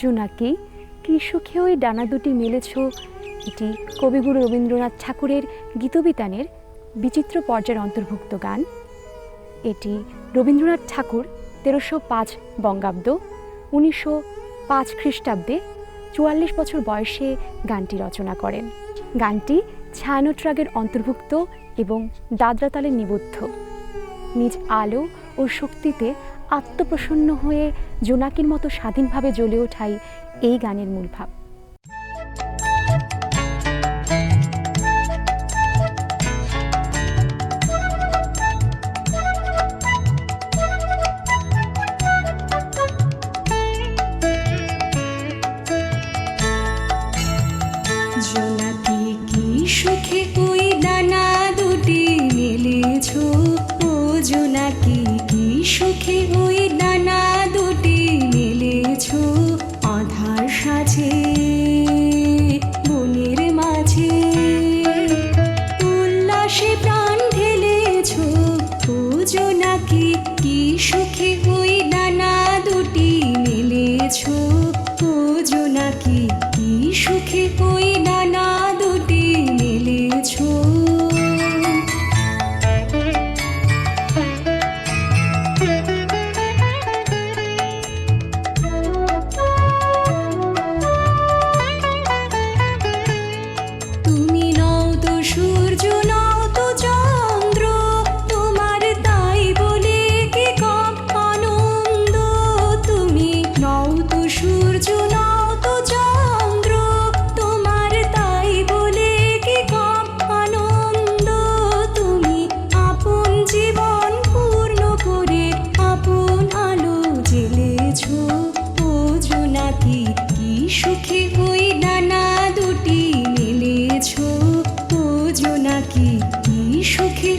জোনাকি কি? সুখে ওই ডানা দুটি মেলেছ? এটি কবিগুরু রবীন্দ্রনাথ ঠাকুরের গীতবিতানের বিচিত্র পর্যায়ের অন্তর্ভুক্ত গান। এটি রবীন্দ্রনাথ ঠাকুর তেরোশো পাঁচ বঙ্গাব্দ, উনিশশো পাঁচ খ্রিস্টাব্দে চুয়াল্লিশ বছর বয়সে গানটি রচনা করেন। গানটি ছায়ানট রাগের অন্তর্ভুক্ত এবং দাদরা তালে নিবদ্ধ। নিজ আলো ও শক্তিতে আত্মপ্রসন্ন হয়ে জোনাকির মতো স্বাধীনভাবে জ্বলে ওঠাই এই গানের মূল ভাব। সুখে দানা দুটি জোনাকি কি ও নাকি কি সুখে ওই দানা দুটি মেলেছ ও নাকি কি সুখে ওই দানা সুখে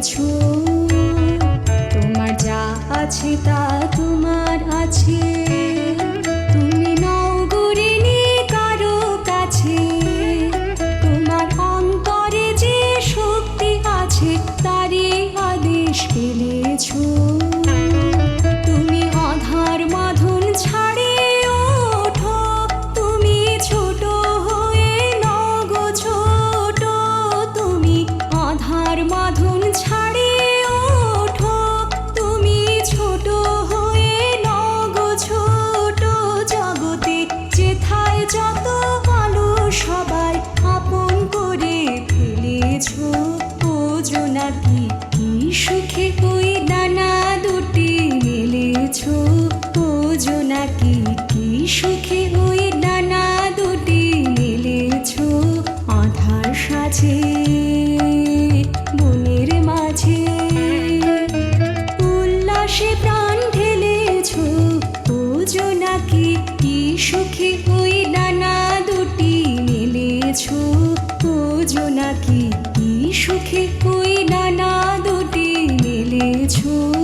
পেলেছ তোমার যা আছে তা তোমার আছে। যত ভালো সবাই আপন করে ফেলেছ। বোঝো জোনাকি কি সুখে কই দানা দুটি মেলেছ। বোঝো জোনাকি কি সুখে ওই দানা দুটি মেলেছ। আধার সাজে নাকি? কি সুখে কই নানা দুটি মিলেছো?